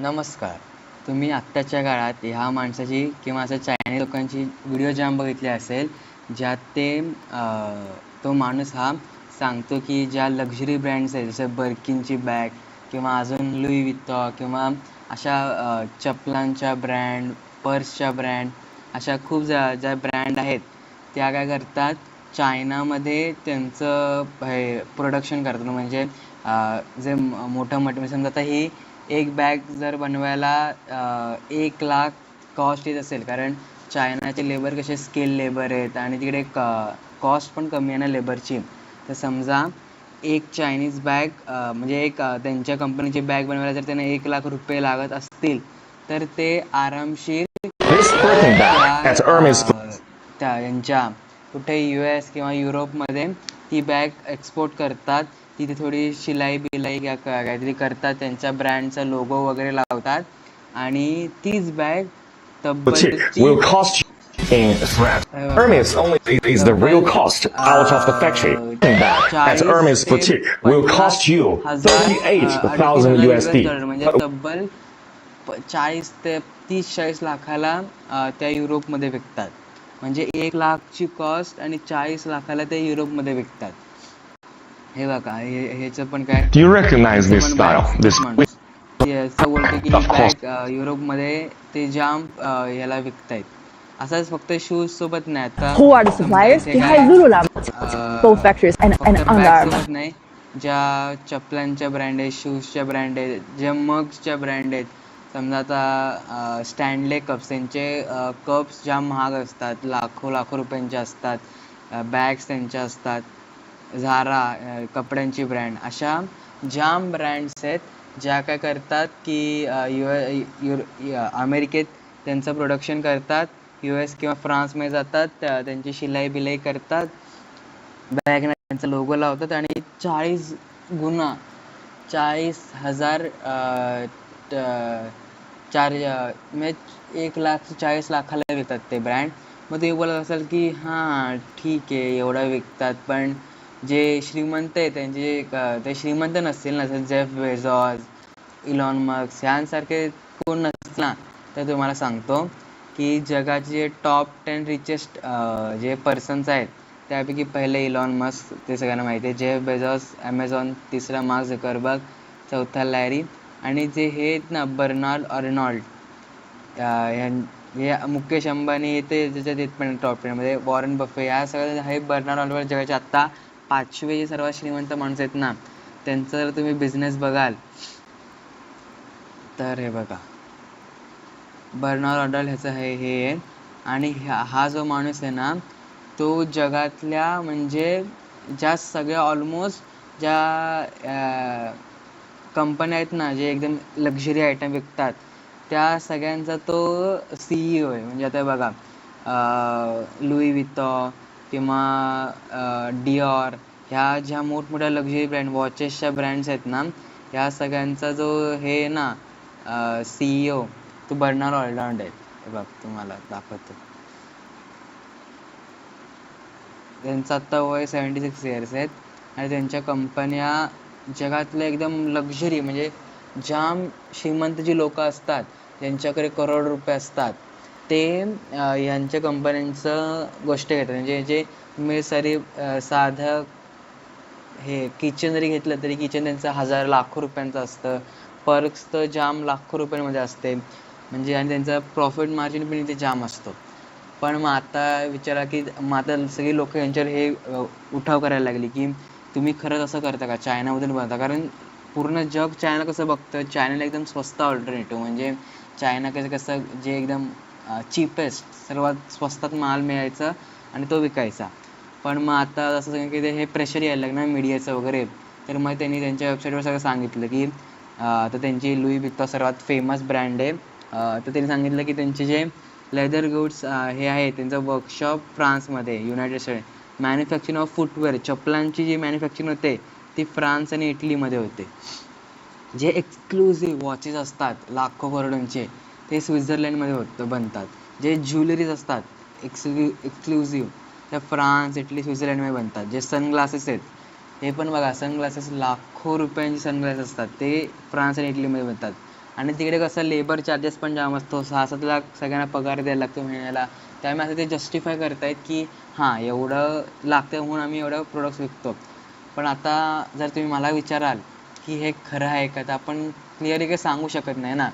नमस्कार. तुम्ही आत्ताच्या काळात ह्या माणसाची किंवा असं चायनीज लोकांची व्हिडिओ जाम बघितली असेल ज्यात ते तो माणूस हा सांगतो की ज्या लक्झरी ब्रँड्स आहेत जसं बर्किनची बॅग किंवा अजून लुई वित्तो किंवा अशा चपलांच्या ब्रँड पर्सच्या ब्रँड अशा खूप ज्या ज्या ब्रँड आहेत त्या काय करतात? चायनामध्ये त्यांचं हे प्रोडक्शन करतात. म्हणजे जे मोठं मोठं म्हणजे समजा आता ही एक बॅग जर बनवायला एक लाख कॉस्ट येत असेल. कारण चायनाचे लेबर कसे स्किल लेबर आहेत आणि तिकडे कॉस्ट पण कमी आहे ना लेबरची तर समजा एक चायनीज बॅग म्हणजे एक त्यांच्या कंपनीची बॅग बनवायला जर त्यांना एक लाख रुपये लागत असतील तर ते आरामशीर This Birkin bag at Hermes अं, त्या यांच्या कुठे यू एस किंवा युरोपमध्ये ती बॅग एक्सपोर्ट करतात. तिथे थोडी शिलाई बिलाई काहीतरी करतात. त्यांच्या ब्रँडचा लोगो वगैरे लावतात. आणि तीच बॅग तब्बल in threat. Hermes only pays the real cost out of the factory. Birkin bag at Hermes boutique will cost you 38,000 USD. म्हणजे चाळीस ते तीस चाळीस लाखाला त्या युरोपमध्ये विकतात. म्हणजे एक लाखची कॉस्ट आणि चाळीस लाखाला ते युरोपमध्ये विकतात. हे बघा हे ह्याचं पण काय Do you recognize this style? This असं बोलतो की Of course. बॅग युरोपमध्ये ते जाम अं, याला विकतायत असंच फक्त शूज सोबत नाही आता Who are the suppliers इथे behind काय, Lululemon? Uh, Both factories and, and फक्त Under bags Armour. सोबत नाही ज्या चपलांच्या ब्रँड आहेत शूजच्या ब्रँड आहेत ज्या मग्सच्या ब्रँड आहेत समजा आता स्टँडले कप्स त्यांचे कप्स जाम महाग असतात लाखो लाखो रुपयांचे असतात बॅग्स त्यांच्या असतात झारा eh, कपड्यांची ब्रँड अशा जाम ब्रँड्स आहेत ज्या काय करतात की अ, यु युर अमेरिकेत त्यांचं प्रोडक्शन करतात यू एस किंवा फ्रान्समध्ये जातात त्यांची शिलाई बिलाई करतात बॅग त्यांचा लोगो लावतात आणि चाळीस गुणा चाळीस हजार eh, चार eh, म्हणजे एक लाख चाळीस लाखाला विकतात ते ब्रँड मग तुम्ही बोलत असाल की हां ठीक आहे एवढं विकतात पण जे श्रीमंत आहे त्यांचे ते श्रीमंत नसतील ना जसं जेफ बेझॉज इलॉन मस्क ह्यांसारखे कोण नसतील ना तर तुम्हाला सांगतो की जगाचे जे टॉप टेन रिचेस्ट जे पर्सन्स आहेत त्यापैकी पहिले इलॉन मस्क ते सगळ्यांना माहिती आहे. जेफ बेझॉस ॲमेझॉन तिसरा मार्क झकरबर्ग चौथा लॅरी आणि जे हे आहेत ना बर्नार्ड ऑरनॉल्ड हे मुकेश अंबानी ते ज्याच्यात येत पण टॉप टेनमध्ये वॉरन बफे या सगळ्या हे बर्नार्ड अर्नॉल्ड जगाचे आत्ता पाचवे जे सर्वात श्रीमंत माणसं आहेत ना त्यांचा जर तुम्ही बिझनेस बघाल तर हे बघा. बर्नॉल अर्नॉल्ड ह्याचं हे हे आहे. आणि ह्या- हा जो माणूस आहे ना तो जगातल्या म्हणजे ज्या सगळ्या ऑलमोस्ट ज्या कंपन्या आहेत ना जे एकदम लक्झरी आयटम विकतात त्या सगळ्यांचा तो सीईओ आहे. म्हणजे आता बघा लुई वितो किंवा डिऑर ह्या ज्या मोठमोठ्या लक्झरी ब्रँड वॉचेसच्या ब्रँड्स आहेत ना ह्या सगळ्यांचा जो हे ना सीईओ तो बर्नार ऑलराऊंड आहे. हे बघ तुम्हाला दाखवतो. त्यांचं आत्ता वय सेवन्टी सिक्स इयर्स आहेत. आणि त्यांच्या कंपन्या जगातल्या एकदम लक्झरी म्हणजे जाम श्रीमंत जी लोक असतात ज्यांच्याकडे करोड रुपये असतात. ते यांच्या ह्यांच्या कंपन्यांचं गोष्ट घेतात. म्हणजे जे तुम्ही सारी साधं हे किचन जरी घेतलं तरी किचन त्यांचं हजार लाखो रुपयांचं असतं. पर्क्स तर जाम लाखो रुपयांमध्ये असते. म्हणजे आणि त्यांचा प्रॉफिट मार्जिन पण इथे जाम असतो. पण मग आता विचारा की मग आता सगळी लोक यांच्यावर हे उठाव करायला लागली की तुम्ही खरंच असं करता का? चायनामधून बनवता? कारण पूर्ण जग चायना कसं बघतं? चायनाला एकदम स्वस्त ऑल्टरनेटिव्ह म्हणजे चायना कसं कसं जे एकदम चीपेस्ट सर्वात स्वस्तात माल मिळायचा आणि तो विकायचा. पण मग आता असं सांगितलं की ते हे प्रेशर यायला लागलं मीडियाचं वगैरे तर मग त्यांनी त्यांच्या वेबसाईटवर सगळं सांगितलं की तर आता त्यांची लुई वित्तो सर्वात फेमस ब्रँड आहे. तर त्यांनी सांगितलं की त्यांचे जे लेदर गुड्स हे आहे त्यांचं वर्कशॉप फ्रान्समध्ये united state manufacturing of footwear चपलांची जी मॅन्युफॅक्चरिंग होते ती फ्रान्स आणि इटलीमध्ये होते. जे एक्सक्लुझिव्ह वॉचेस असतात लाखो करोडांचे ते स्वित्झर्लंडमध्ये होतं बनतात. जे ज्वेलरीज असतात एक्सक्लु एक्सक्लुझिव्ह त्या फ्रान्स इटली स्वित्झर्लंडमध्ये बनतात. जे सनग्लासेस आहेत हे पण बघा सनग्लासेस लाखो रुपयांचे सनग्लासेस असतात. ते फ्रान्स आणि इटलीमध्ये बनतात. आणि तिकडे कसं लेबर चार्जेस पण जाम असतो. सहा सात लाख सगळ्यांना पगार द्यायला लागतो महिन्याला त्यामुळे असं ते जस्टिफाय करतायत की हां एवढं लागतं म्हणून आम्ही एवढं प्रोडक्ट्स विकतो. पण आता जर तुम्ही मला विचाराल की हे खरं आहे का तर आपण क्लिअरली काही सांगू शकत नाही ना.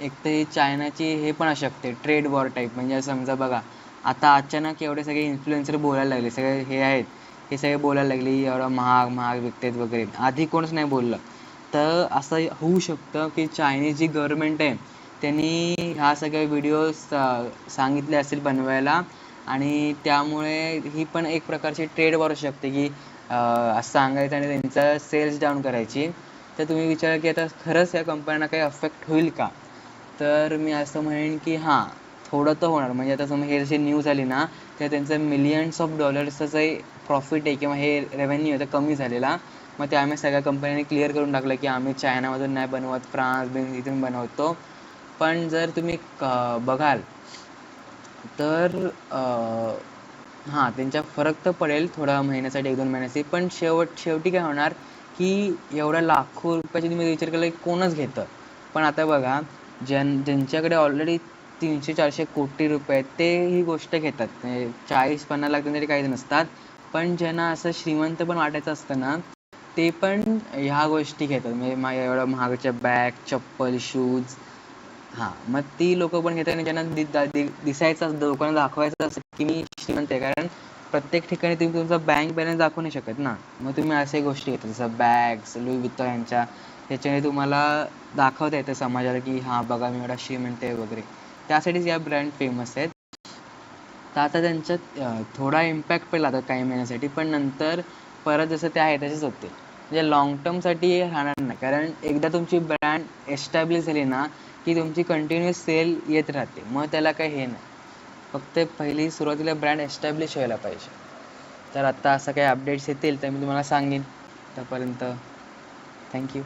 एक तर ही चायनाची हे पण असू शकते ट्रेड वॉर टाईप म्हणजे समजा बघा आता अचानक एवढे सगळे इन्फ्लुएन्सर बोलायला लागले सगळे हे आहेत हे सगळे बोलायला लागले एवढं महाग महाग विकतात वगैरे. आधी कोणच नाही बोललं. तर असं होऊ शकतं की चायनीज जी गव्हर्नमेंट आहे त्यांनी ह्या सगळ्या व्हिडिओज सांगितले असतील बनवायला. आणि त्यामुळे ही पण एक प्रकारची ट्रेड वॉर असू शकते की असं सांगायचं आणि त्यांचा सेल्स डाऊन करायची. तर तुम्ही विचार की आता खरंच या कंपन्यांना काही अफेक्ट होईल का? तर मी असं म्हणेन की हां थोडं तर होणार. म्हणजे आता समजा हे जशी न्यूज आली ना तर त्यांचं मिलियन्स ऑफ डॉलर्सचं जे प्रॉफिट आहे किंवा हे रेव्हेन्यू आहे तर कमी झालेला. मग ते आम्ही सगळ्या कंपन्यांनी क्लिअर करून टाकलं की आम्ही चायनामधून नाही बनवत फ्रान्स बिन इथून बनवतो. पण जर तुम्ही क- बघाल तर हां त्यांच्या फरक तर पडेल थोडा महिन्यासाठी एक दोन महिन्यासाठी. पण शेवट शेवटी काय होणार की एवढ्या लाखो रुपयाची तुम्ही विचार केला की कोणच घेतं. पण आता बघा ज्यां ज्यांच्याकडे ऑलरेडी तीनशे चारशे कोटी रुपये आहेत ते ही गोष्ट घेतात. म्हणजे चाळीस पन्नास लाख तरी काहीच नसतात. पण ज्यांना असं श्रीमंत पण वाटायचं असतं ना ते पण ह्या गोष्टी घेतात. म्हणजे माझ्या एवढ्या महागाच्या बॅग चप्पल शूज हां मग ती लोक पण घेतात आणि ज्यांना दि दि दिसायचं असतं लोकांना दाखवायचं असतं की मी श्रीमंत आहे. कारण प्रत्येक ठिकाणी तुम्ही तुमचा बँक बॅलन्स दाखवू नाही शकत ना. मग तुम्ही असे गोष्टी घेतात. जसं बॅग्स लुई वित्त यांच्या त्याच्याने तुम्हाला दाखवता येतं समाजाला की हां बघा मी एवढा श्रीमंत आहे वगैरे. त्यासाठीच या ब्रँड फेमस आहेत. तर आता त्यांच्यात थोडा इम्पॅक्ट पडला आता काही महिन्यासाठी पण नंतर परत जसं ते आहे तसेच होते. म्हणजे लॉंग टर्मसाठी हे राहणार नाही. कारण एकदा तुमची ब्रँड एस्टॅब्लिश झाली ना की तुमची कंटिन्युअस सेल येत राहते. मग त्याला काही हे नाही. फक्त पहिली सुरुवातीला ब्रँड एस्टॅब्लिश व्हायला पाहिजे. तर आत्ता असं काही अपडेट्स येतील तर मी तुम्हाला सांगेन. तोपर्यंत थँक्यू